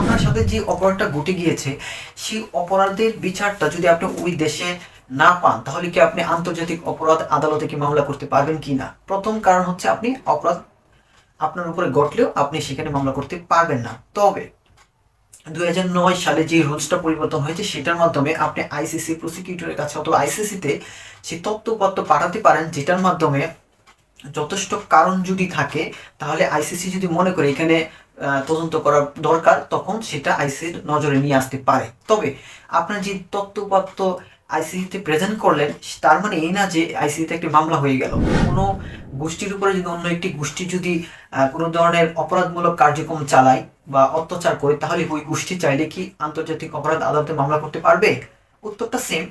আপনার সাথে যে অপরাধটা ঘটে গিয়েছে, সেই অপরাধের বিচারটা যদি আপনি ওই দেশে না পান, তাহলে কি আপনি আন্তর্জাতিক অপরাধ আদালতে কি মামলা করতে পারবেন কি না? প্রথম কারণ হচ্ছে আপনি অপরাধ আপনার উপরে ঘটলেও আপনি সেখানে মামলা করতে পারবেন না। তবে দু হাজার নয় সালে যে রুলসটা পরিবর্তন হয়েছে, সেটার মাধ্যমে আপনি আইসিসি প্রসিকিউটরের কাছে অথবা আইসিসিতে সেই তথ্যপত্র পাঠাতে পারেন, যেটার মাধ্যমে যথেষ্ট কারণ যদি থাকে, তাহলে আইসিসি যদি মনে করে এখানে তদন্ত করার দরকার, তখন সেটা আইসির নজরে নিয়ে আসতে পারে। তবে আপনার যে তথ্যপত্র আইসিসিতে প্রেজেন্ট করলেন, তার মানে এই না যে আইসিসিতে একটি মামলা হয়ে গেল। কোনো গোষ্ঠীর উপরে যদি অন্য একটি গোষ্ঠী যদি কোনো ধরনের অপরাধমূলক কার্যক্রম চালায় বা অত্যাচার করে, তাহলে ওই গোষ্ঠী চাইলে কি আন্তর্জাতিক অপরাধ আদালতে মামলা করতে পারবে? উত্তরটা সেম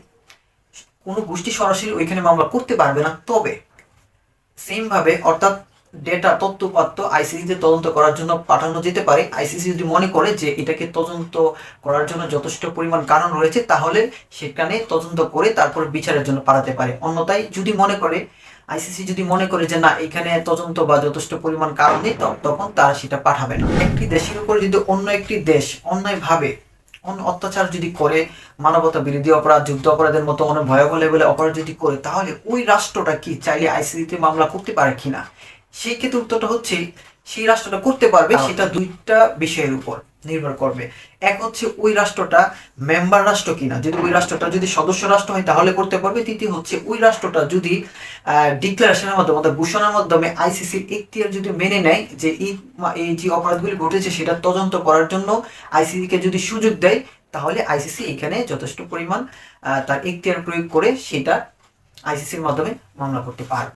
কোনো গোষ্ঠী সরাসরি ওইখানে মামলা করতে পারবে না। তবে সেমভাবে অর্থাৎ ডেটা তথ্যপত্র আইসিসিতে তদন্ত করার জন্য পাঠানো যেতে পারে। আইসিসি যদি মনে করে যে এটাকে তদন্ত করার জন্য যথেষ্ট পরিমাণ কারণ রয়েছে, তাহলে সেখানে তদন্ত করে তারপর বিচারের জন্য পাঠাতে পারে। অন্যথায় যদি মনে করে আইসিসি যদি মনে করে যে না, এখানে তদন্ত বা যথেষ্ট পরিমাণ কারণ নেই তখন তারা সেটা পাঠাবে না। একটি দেশের উপর যদি অন্য একটি দেশ অন্যায়ভাবে অন্য অত্যাচার যদি করে, মানবতা বিরোধী অপরাধ, যুদ্ধ অপরাধের মতো অনেক ভয়াবহ লেভেলে অপরাধ যদি করে, তাহলে ওই রাষ্ট্রটা কি চাইলে আইসিসিতে মামলা করতে পারে কিনা? সেই ক্ষেত্রে উত্তরটা হচ্ছে সেই রাষ্ট্রটা করতে পারবে সেটা দুইটা বিষয়ের উপর নির্ভর করবে। এক হচ্ছে ওই রাষ্ট্রটা মেম্বার রাষ্ট্র কিনা। যদি ওই রাষ্ট্রটা যদি সদস্য রাষ্ট্র হয় তাহলে করতে পারবে। তৃতীয় হচ্ছে ওই রাষ্ট্রটা যদি ডিক্লারেশনের মাধ্যমে অর্থাৎ ঘোষণার মাধ্যমে আইসিসির এখতিয়ার যদি মেনে নেয় যে এই যে অপরাধগুলি ঘটেছে সেটা তদন্ত করার জন্য আইসিসিকে যদি সুযোগ দেয় তাহলে আইসিসি এখানে যথেষ্ট পরিমাণ আহ, তার এখতিয়ার প্রয়োগ করে সেটা আইসিসির মাধ্যমে মামলা করতে পারবে।